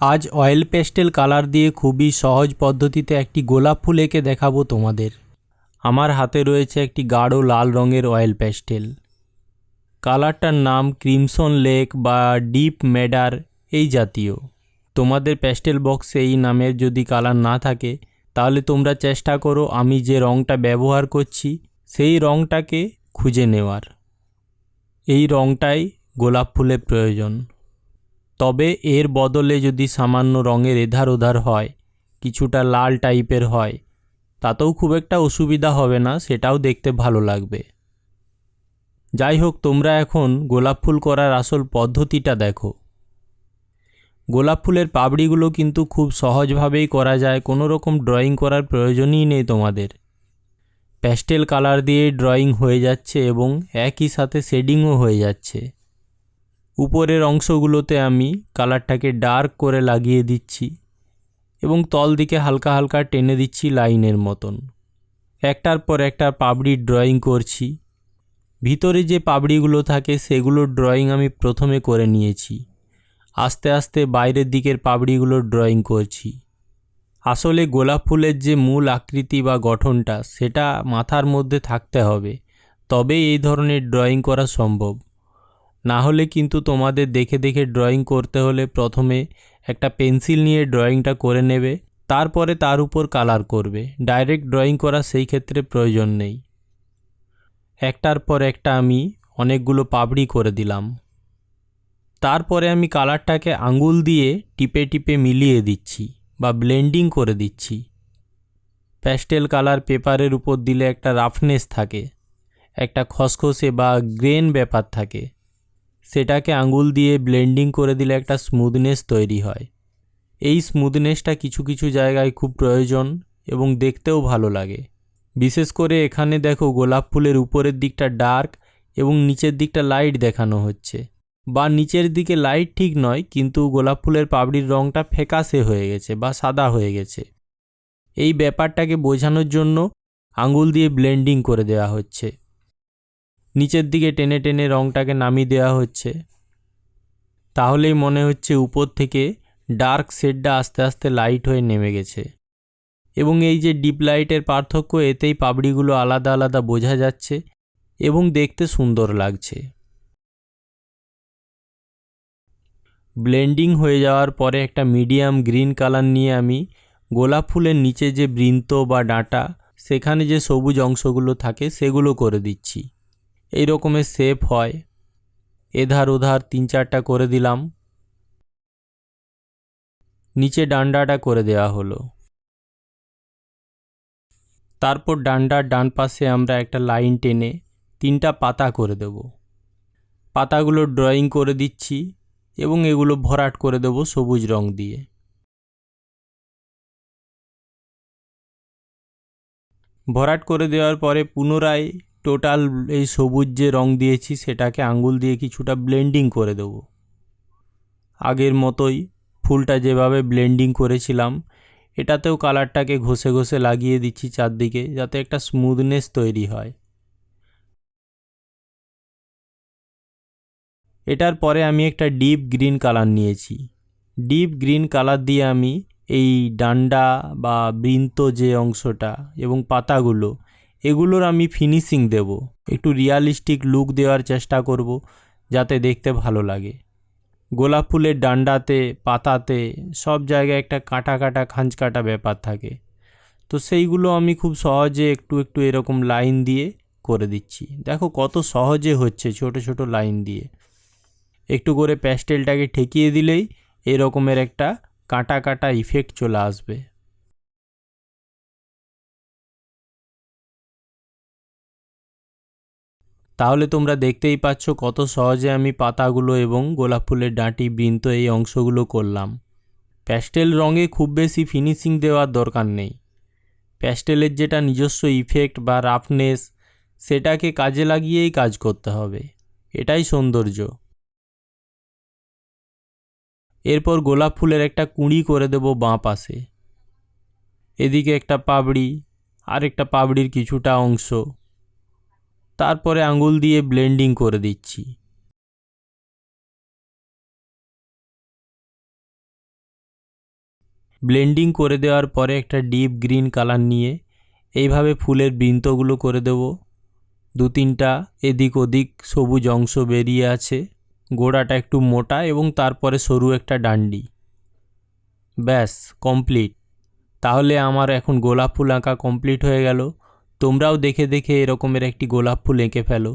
আজ oil pastel colour দিয়ে খুবই সহজ পদ্ধতিতে একটি গোলাপ ফুল এঁকে দেখাবো তোমাদের। আমার হাতে রয়েছে একটি গাঢ় লাল রঙের অয়েল পেস্টেল। কালারটার নাম ক্রিমসন লেক বা ডিপ মেডার এই জাতীয়। তোমাদের প্যাস্টেল বক্সে এই নামের যদি কালার না থাকে, তাহলে তোমরা চেষ্টা করো আমি যে রঙটা ব্যবহার করছি, সেই রঙটাকে খুঁজে নেওয়ার। এই রঙটাই গোলাপ ফুলের প্রয়োজন। তবে এর বদলে যদি সামান্য রঙের এধার ওধার হয়, কিছুটা লাল টাইপের হয়, তাতেও খুব একটা অসুবিধা হবে না, সেটাও দেখতে ভালো লাগবে। যাই হোক, তোমরা এখন গোলাপ ফুল করার আসল পদ্ধতিটা দেখো। গোলাপ ফুলের পাপড়িগুলো কিন্তু খুব সহজভাবেই করা যায়, কোনো রকম ড্রয়িং করার প্রয়োজনই নেই তোমাদের। প্যাস্টেল কালার দিয়ে ড্রয়িং হয়ে যাচ্ছে এবং একই সাথে শেডিংও হয়ে যাচ্ছে। উপরের অংশগুলোতে আমি কালারটাকে ডার্ক করে লাগিয়ে দিচ্ছি এবং তল দিকে হালকা হালকা টেনে দিচ্ছি লাইনের মতন। একটার পর একটা পাবড়ির ড্রয়িং করছি। ভিতরে যে পাবড়িগুলো থাকে সেগুলোর ড্রয়িং আমি প্রথমে করে নিয়েছি। আস্তে আস্তে বাইরের দিকের পাবড়িগুলোর ড্রয়িং করছি। আসলে গোলাপ ফুলের যে মূল আকৃতি বা গঠনটা সেটা মাথার মধ্যে থাকতে হবে। তবেই এই ধরনের ড্রয়িং করা সম্ভব। না হলে কিন্তু তোমাদের দেখে দেখে ড্রয়িং করতে হলে প্রথমে একটা পেন্সিল নিয়ে ড্রয়িংটা করে নেবে, তারপরে তার উপর কালার করবে। ডাইরেক্ট ড্রয়িং করা সেই ক্ষেত্রে প্রয়োজন নেই। একটার পর একটা আমি অনেকগুলো পাবড়ি করে দিলাম। তারপরে আমি কালারটাকে আঙুল দিয়ে টিপে টিপে মিলিয়ে দিচ্ছি বা ব্লেন্ডিং করে দিচ্ছি। প্যাস্টেল কালার পেপারের উপর দিলে একটা রাফনেস থাকে, একটা খসখসে বা গ্রেন ব্যাপার থাকে। সেটাকে আঙুল দিয়ে ব্লেন্ডিং করে দিলে একটা স্মুথনেস তৈরি হয়। এই স্মুথনেসটা কিছু কিছু জায়গায় খুব প্রয়োজন এবং দেখতেও ভালো লাগে। বিশেষ করে এখানে দেখো গোলাপ ফুলের উপরের দিকটা ডার্ক এবং নিচের দিকটা লাইট দেখানো হচ্ছে। বা নিচের দিকে লাইট ঠিক নয়, কিন্তু গোলাপ ফুলের পাপড়ির রঙটা ফ্যাকাশে হয়ে গেছে বা সাদা হয়ে গেছে। এই ব্যাপারটাকে বোঝানোর জন্য আঙুল দিয়ে ব্লেন্ডিং করে দেওয়া হচ্ছে। নিচের দিকে টেনে টেনে রঙটাকে নামিয়ে দেওয়া হচ্ছে। তাহলেই মনে হচ্ছে উপর থেকে ডার্ক শেডটা আস্তে আস্তে লাইট হয়ে নেমে গেছে। এবং এই যে ডিপ লাইটের পার্থক্য, এতেই পাবড়িগুলো আলাদা আলাদা বোঝা যাচ্ছে এবং দেখতে সুন্দর লাগছে। ব্লেন্ডিং হয়ে যাওয়ার পরে একটা মিডিয়াম গ্রিন কালার নিয়ে আমি গোলাপ ফুলের নিচে যে বৃন্ত বা ডাঁটা, সেখানে যে সবুজ অংশগুলো থাকে, সেগুলো করে দিচ্ছি। এই রকমের শেপ হয়। এধার ওধার তিন চারটা করে দিলাম। নিচে ডান্ডাটা করে দেওয়া হলো। তারপর ডান্ডার ডান পাশে আমরা একটা লাইন টেনে তিনটা পাতা করে দেব। পাতাগুলো ড্রয়িং করে দিচ্ছি এবং এগুলো ভরাট করে দেব সবুজ রং দিয়ে। ভরাট করে দেওয়ার পরে পুনরায় টোটাল এই সবুজ যে রং দিয়েছি সেটাকে আঙ্গুল দিয়ে কিছুটা ব্লেন্ডিং করে দেব। আগের মতোই ফুলটা যেভাবে ব্লেন্ডিং করেছিলাম, এটাতেও কালারটাকে ঘষে ঘষে লাগিয়ে দিচ্ছি চারদিকে যাতে একটা স্মুথনেস তৈরি হয়। এটার পরে আমি একটা ডিপ গ্রিন কালার নিয়েছি। ডিপ গ্রিন কালার দিয়ে আমি এই ডান্ডা বা বৃন্ত যে অংশটা এবং পাতাগুলো এগুলোর আমি ফিনিশিং দেব। একটু রিয়ালিস্টিক লুক দেওয়ার চেষ্টা করব, যাতে দেখতে ভালো লাগে। গোলাপ ফুলের ডান্ডাতে, পাতাতে, সব জায়গায় একটা কাটা কাটা খাঁজ কাটা ব্যাপার থাকে। তো সেইগুলো আমি খুব সহজে একটু একটু এরকম লাইন দিয়ে করে দিচ্ছি। দেখো কত সহজে হচ্ছে ছোট ছোট লাইন দিয়ে। একটু করে প্যাস্টেলটাকে ঠেকিয়ে দিলেই এরকমের একটা কাটা কাটা ইফেক্ট চলে আসবে। তাহলে তোমরা দেখতেই পাচ্ছ কত সহজে আমি পাতাগুলো এবং গোলাপ ফুলের ডাঁটি, বৃন্ত এই অংশগুলো করলাম। প্যাস্টেল রঙে খুব বেশি ফিনিশিং দেওয়ার দরকার নেই। প্যাস্টেলের যেটা নিজস্ব ইফেক্ট বা রাফনেস, সেটাকে কাজে লাগিয়েই কাজ করতে হবে। এটাই সৌন্দর্য। এরপর গোলাপ ফুলের একটা কুঁড়ি করে দেব বাঁ পাশে। এদিকে একটা পাবড়ি আর একটা পাবড়ির কিছুটা অংশ। তারপরে আঙুল দিয়ে ব্লেন্ডিং করে দিচ্ছি। ব্লেন্ডিং করে দেওয়ার পরে একটা ডিপ গ্রিন কালার নিয়ে এইভাবে ফুলের বৃন্তগুলো করে দেব। দু তিনটা এদিক ওদিক সবুজ অংশ বেরিয়ে আছে। গোড়াটা একটু মোটা এবং তারপরে সরু একটা ডান্ডি। ব্যাস, কমপ্লিট। তাহলে আমার এখন গোলাপ ফুল আঁকা কমপ্লিট হয়ে গেল। তোমরাও দেখে দেখে এরকমের একটি গোলাপ ফুল এঁকে ফেলো।